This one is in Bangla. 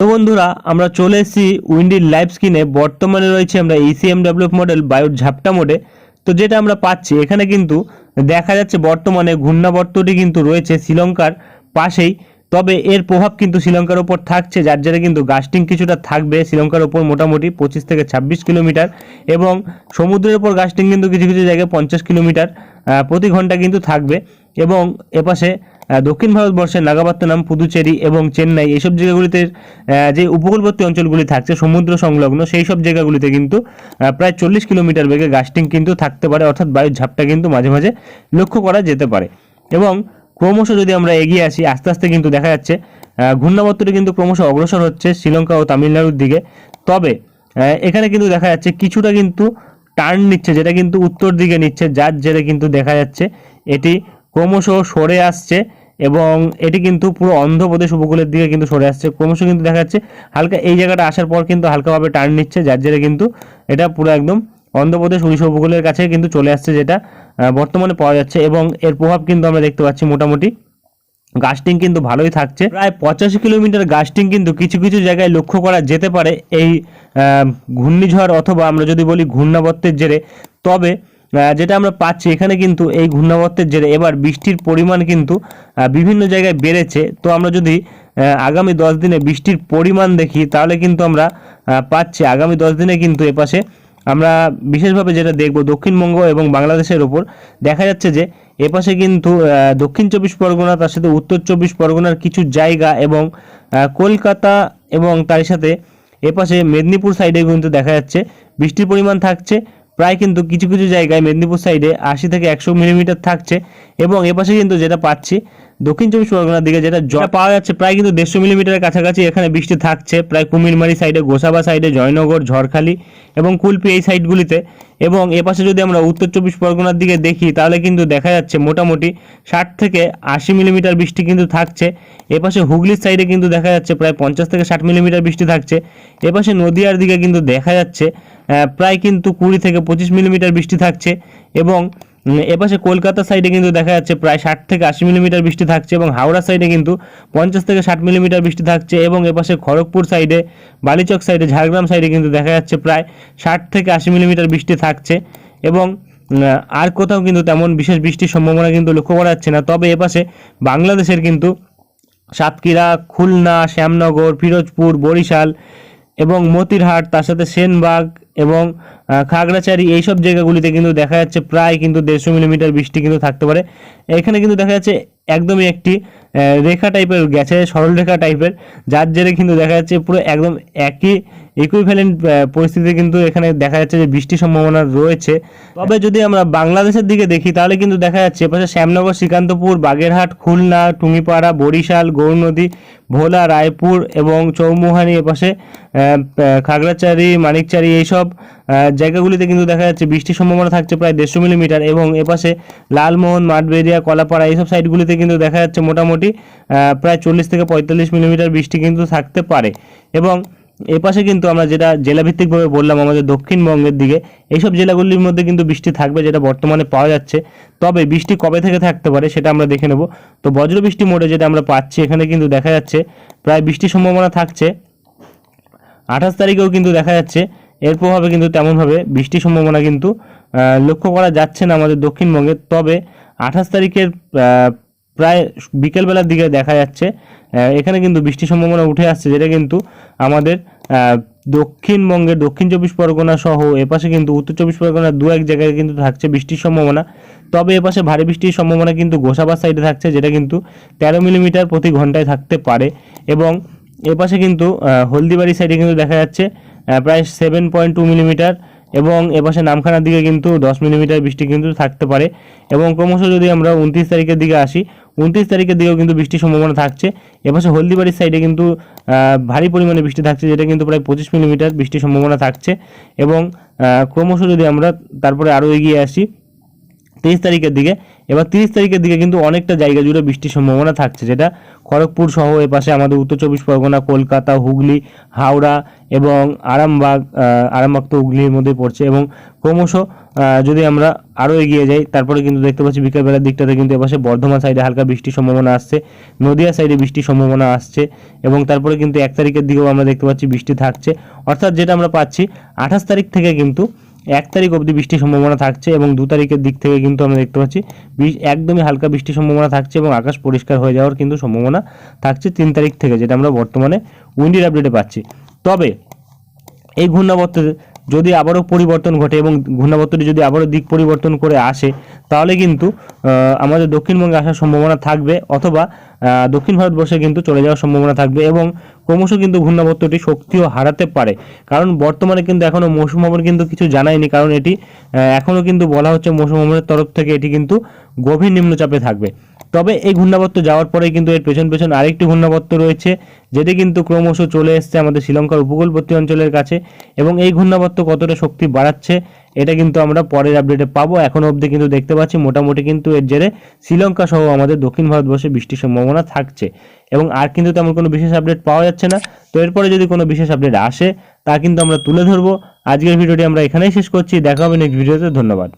তো বন্ধুরা, আমরা চলে এসেছি উইন্ডির লাইভ স্ক্রিনে বর্তমানে রয়েছে আমরা E ইসিএমডাব্লিউ মডেল বায়ুর ঝাপটা মোডে তো যেটা আমরা পাচ্ছি, এখানে কিন্তু দেখা যাচ্ছে বর্তমানে ঘূর্ণাবর্তটি কিন্তু রয়েছে শ্রীলঙ্কার পাশেই। তবে এর প্রভাব কিন্তু শ্রীলঙ্কার ওপর থাকছে, যার জেরে কিন্তু গাস্টিং কিছুটা থাকবে শ্রীলঙ্কার ওপর মোটামুটি পঁচিশ থেকে ছাব্বিশ কিলোমিটার। এবং সমুদ্রের ওপর গাস্টিং কিন্তু কিছু কিছু জায়গায় পঞ্চাশ কিলোমিটার প্রতি ঘণ্টা কিন্তু থাকবে। এবং এপাশে দক্ষিণ ভারতবর্ষের নাগাপত্তনম পুদুচেরি এবং চেন্নাই এইসব জায়গাগুলিতে যে উপকূলবর্তী অঞ্চলগুলি থাকছে, সমুদ্র সংলগ্ন, সেই সব জায়গাগুলিতে কিন্তু প্রায় চল্লিশ কিলোমিটার বেগে গাস্টিং কিন্তু থাকতে পারে, অর্থাৎ বায়ুর ঝাপটা কিন্তু মাঝে মাঝে লক্ষ্য করা যেতে পারে। এবং ক্রমশ যদি আমরা এগিয়ে আসি, আস্তে আস্তে কিন্তু দেখা যাচ্ছে ঘূর্ণাবর্তটি কিন্তু ক্রমশ অগ্রসর হচ্ছে শ্রীলঙ্কা ও তামিলনাড়ুর দিকে। তবে এখানে কিন্তু দেখা যাচ্ছে কিছুটা কিন্তু টার্ন নিচ্ছে, যেটা কিন্তু উত্তর দিকে নিচ্ছে, যার জেরে কিন্তু দেখা যাচ্ছে, এটি ক্রমশ সরে আসছে। এবং এটি কিন্তু পুরো অন্ধ্রপ্রদেশ উপকূলের দিকে কিন্তু সরে আসছে। ক্রমশ কিন্তু দেখা যাচ্ছে হালকা, এই জায়গাটা আসার পর কিন্তু হালকাভাবে টার্ন নিচ্ছে, যার জেরে কিন্তু এটা পুরো একদম অন্ধ্রপ্রদেশ, উড়িষ্যা উপকূলের কাছে কিন্তু চলে আসছে যেটা বর্তমানে পাওয়া যাচ্ছে এবং এর প্রভাব কিন্তু আমরা দেখতে পাচ্ছি মোটামুটি। গাস্টিং কিন্তু ভালোই থাকছে। প্রায় পঁচাশি কিলোমিটার গাস্টিং কিন্তু কিছু কিছু জায়গায় লক্ষ্য করা যেতে পারে এই ঘূর্ণিঝড় অথবা আমরা যদি বলি ঘূর্ণাবর্তের জেরে। তবে যেটা আমরা পাচ্ছি, এখানে কিন্তু এই ঘূর্ণাবর্তের জেরে এবার বৃষ্টির পরিমাণ কিন্তু বিভিন্ন জায়গায় বেড়েছে। তো আমরা যদি আগামী দশ দিনে বৃষ্টির পরিমাণ দেখি, তাহলে কিন্তু আমরা পাচ্ছি। আগামী দশ দিনে কিন্তু এপাশে আমরা বিশেষভাবে যেটা দেখব, দক্ষিণবঙ্গ এবং বাংলাদেশের ওপর, দেখা যাচ্ছে যে এপাশে কিন্তু দক্ষিণ চব্বিশ পরগনা, তার সাথে উত্তর চব্বিশ পরগনার কিছু জায়গা এবং কলকাতা এবং তার সাথে এপাশে মেদিনীপুর সাইডে কিন্তু দেখা যাচ্ছে, বৃষ্টির পরিমাণ থাকছে। প্রায় কিন্তু কিছু কিছু জায়গায় মেদিনীপুর সাইডে আশি থেকে একশো মিলিমিটার থাকছে এবং এপাশে কিন্তু যেটা পাচ্ছি, দক্ষিণ চব্বিশ পরগনার দিকে যেটা জল পাওয়া যাচ্ছে প্রায় কিন্তু দেড়শো মিলিমিটারের কাছাকাছি এখানে বৃষ্টি থাকছে, প্রায় কুমিরমারি সাইডে, গোসাবা সাইডে, জয়নগর, ঝড়খালি এবং কুলপি এই সাইডগুলিতে এবং এপাশে যদি আমরা উত্তর চব্বিশ পরগনার দিকে দেখি তাহলে কিন্তু দেখা যাচ্ছে মোটামুটি ষাট থেকে আশি মিলিমিটার বৃষ্টি কিন্তু থাকছে। এপাশে হুগলির সাইডে কিন্তু দেখা যাচ্ছে প্রায় পঞ্চাশ থেকে ষাট মিলিমিটার বৃষ্টি থাকছে। এপাশে নদিয়ার দিকে কিন্তু দেখা যাচ্ছে প্রায় কিন্তু কুড়ি থেকে পঁচিশ মিলিমিটার বৃষ্টি থাকছে এবং এপাশে কলকাতা সাইডে কিন্তু দেখা যাচ্ছে প্রায় ষাট থেকে আশি মিলিমিটার বৃষ্টি থাকছে এবং হাওড়া সাইডে কিন্তু পঞ্চাশ থেকে ষাট মিলিমিটার বৃষ্টি থাকছে এবং এপাশে খড়গপুর সাইডে বালিচক সাইডে ঝাড়গ্রাম সাইডে কিন্তু দেখা যাচ্ছে প্রায় ষাট থেকে আশি মিলিমিটার বৃষ্টি থাকছে এবং আর কোথাও কিন্তু তেমন বিশেষ বৃষ্টির সম্ভাবনা কিন্তু লক্ষ্য করা যাচ্ছে না। তবে এপাশে বাংলাদেশের কিন্তু সাতক্ষীরা, খুলনা, শ্যামনগর, ফিরোজপুর, বরিশাল এবং মতিরহাট, তার সাথে সেনবাগ এবং খাগড়াছড়ি এইসব জায়গাগুলিতে কিন্তু দেখা যাচ্ছে প্রায় কিন্তু দেড়শো মিলিমিটার বৃষ্টি কিন্তু থাকতে পারে। এখানে কিন্তু দেখা যাচ্ছে একদমই একটি রেখা টাইপের গেছে, সরল রেখা টাইপের, যার জেরে কিন্তু দেখা যাচ্ছে পুরো একদম একই ইকুইভ্যালেন্ট পরিস্থিতি কিন্তু এখানে দেখা যাচ্ছে যে বৃষ্টির সম্ভাবনা রয়েছে। তবে যদি আমরা বাংলাদেশের দিকে দেখি, তাহলে কিন্তু দেখা যাচ্ছে এপাশে শ্যামনগর, শ্রীকান্তপুর, বাগেরহাট, খুলনা, টুঙ্গিপাড়া, বরিশাল গৌরনদী ভোলা, রায়পুর এবং চৌমুহানি এপাশে খাগড়াছড়ি, মানিকচারি এইসব জায়গাগুলিতে কিন্তু দেখা যাচ্ছে বৃষ্টির সম্ভাবনা থাকছে প্রায় দেড়শো মিলিমিটার এবং এপাশে লালমোহন, মাঠবেরিয়া, কলাপাড়া এইসব সাইডগুলিতে কিন্তু দেখা যাচ্ছে মোটামুটি প্রায় চল্লিশ থেকে পঁয়তাল্লিশ মিলিমিটার বৃষ্টি কিন্তু থাকতে পারে। এবং এপাশে কিন্তু আমরা যেটা জেলাভিত্তিকভাবে বললাম, আমাদের দক্ষিণবঙ্গের দিকে, এইসব জেলাগুলির মধ্যে কিন্তু বৃষ্টি থাকবে যেটা বর্তমানে পাওয়া যাচ্ছে। তবে বৃষ্টি কবে থেকে থাকতে পারে সেটা আমরা দেখে নেব। তো বজ্রবৃষ্টি মোডে যেটা আমরা পাচ্ছি, এখানে কিন্তু দেখা যাচ্ছে প্রায় বৃষ্টির সম্ভাবনা থাকছে। আঠাশ তারিখেও কিন্তু দেখা যাচ্ছে এর প্রভাবে কিন্তু তেমনভাবে বৃষ্টির সম্ভাবনা কিন্তু লক্ষ্য করা যাচ্ছে না আমাদের দক্ষিণবঙ্গে। তবে আঠাশ তারিখের প্রায় বিকেলবেলার দিকে দেখা যাচ্ছে এখানে কিন্তু বৃষ্টির সম্ভাবনা উঠে আসছে, যেটা কিন্তু আমাদের দক্ষিণবঙ্গের দক্ষিণ চব্বিশ পরগনা সহ এপাশে কিন্তু উত্তর চব্বিশ পরগনার দু এক জায়গায় কিন্তু থাকছে বৃষ্টির সম্ভাবনা। তবে এপাশে ভারী বৃষ্টির সম্ভাবনা কিন্তু গোসাবার সাইডে থাকছে, যেটা কিন্তু তেরো মিলিমিটার প্রতি ঘন্টায় থাকতে পারে। এবং এপাশে কিন্তু হলদিবাড়ি সাইডে কিন্তু দেখা যাচ্ছে প্রায় সেভেন পয়েন্ট টু মিলিমিটার এবং এপাশে নামখানার দিকে কিন্তু দশ মিলিমিটার বৃষ্টি কিন্তু থাকতে পারে। এবং ক্রমশ যদি আমরা উনত্রিশ তারিখের দিকে আসি, উনত্রিশ তারিখের দিকেও কিন্তু বৃষ্টির সম্ভাবনা থাকছে। এপাশে হলদিবাড়ির সাইডে কিন্তু ভারী পরিমাণে বৃষ্টি থাকছে, যেটা কিন্তু প্রায় পঁচিশ মিলিমিটার বৃষ্টির সম্ভাবনা থাকছে। এবং ক্রমশ যদি আমরা তারপরে আরও এগিয়ে আসি তেইশ তারিখের দিকে। এবার তিরিশ তারিখের দিকে কিন্তু অনেকটা জায়গা জুড়ে বৃষ্টির সম্ভাবনা থাকছে, যেটা খড়গপুর সহ এপাশে আমাদের উত্তর চব্বিশ পরগনা, কলকাতা, হুগলি, হাওড়া এবং আরামবাগ আরামবাগ তো হুগলির মধ্যে পড়ছে এবং ক্রমশ যদি আমরা আরও এগিয়ে যাই, তারপরে কিন্তু দেখতে পাচ্ছি বিকেলবেলার দিকটাতে কিন্তু এপাশে বর্ধমান সাইডে হালকা বৃষ্টির সম্ভাবনা আসছে, নদিয়া সাইডে বৃষ্টির সম্ভাবনা আসছে এবং তারপরে কিন্তু এক তারিখের দিকেও আমরা দেখতে পাচ্ছি বৃষ্টি থাকছে। অর্থাৎ যেটা আমরা পাচ্ছি, আঠাশ তারিখ থেকে কিন্তু এক তারিখ অবধি বৃষ্টির সম্ভাবনা থাকছে এবং দু তারিখের দিক থেকে কিন্তু আমরা দেখতে পাচ্ছি একদমই হালকা বৃষ্টির সম্ভাবনা থাকছে এবং আকাশ পরিষ্কার হয়ে যাওয়ার কিন্তু সম্ভাবনা থাকছে তিন তারিখ থেকে, যেটা আমরা বর্তমানে উইন্ডির আপডেটে পাচ্ছি। তবে এই ঘূর্ণাবর্তের যদি আবারও পরিবর্তন ঘটে এবং ঘূর্ণাবর্তটি যদি আবারও দিক পরিবর্তন করে আসে, তাহলে কিন্তু আমাদের দক্ষিণবঙ্গে আসার সম্ভাবনা থাকবে অথবা দক্ষিণ ভারতবর্ষে কিন্তু চলে যাওয়ার সম্ভাবনা থাকবে এবং ক্রমশ কিন্তু ঘূর্ণাবর্তটি শক্তিও হারাতে পারে। কারণ বর্তমানে কিন্তু এখনও মৌসুম ভবন কিন্তু কিছু জানায়নি, কারণ এটি এখনও কিন্তু বলা হচ্ছে মৌসুম ভবনের তরফ থেকে এটি কিন্তু গভীর নিম্নচাপে থাকবে। তবে এই ঘূর্ণাবর্ত যাওয়ার পরে কিন্তু এর পেছন পেছন আরেকটি ঘূর্ণাবর্ত রয়েছে, যেটি কিন্তু ক্রমশ চলে এসছে আমাদের শ্রীলঙ্কার উপকূলবর্তী অঞ্চলের কাছে এবং এই ঘূর্ণাবর্ত কতটা শক্তি বাড়াচ্ছে এটা কিন্তু আমরা পরের আপডেটে পাবো। এখনও অবধি কিন্তু দেখতে পাচ্ছি মোটামুটি কিন্তু এর জেরে শ্রীলঙ্কা সহ আমাদের দক্ষিণ ভারতবর্ষে বৃষ্টির সম্ভাবনা থাকছে এবং আর কিন্তু তেমন কোনো বিশেষ আপডেট পাওয়া যাচ্ছে না। তো এরপরে যদি কোনো বিশেষ আপডেট আসে, তা কিন্তু আমরা তুলে ধরবো। আজকের ভিডিওটি আমরা এখানেই শেষ করছি। দেখা হবে নেক্সট ভিডিওতে ধন্যবাদ।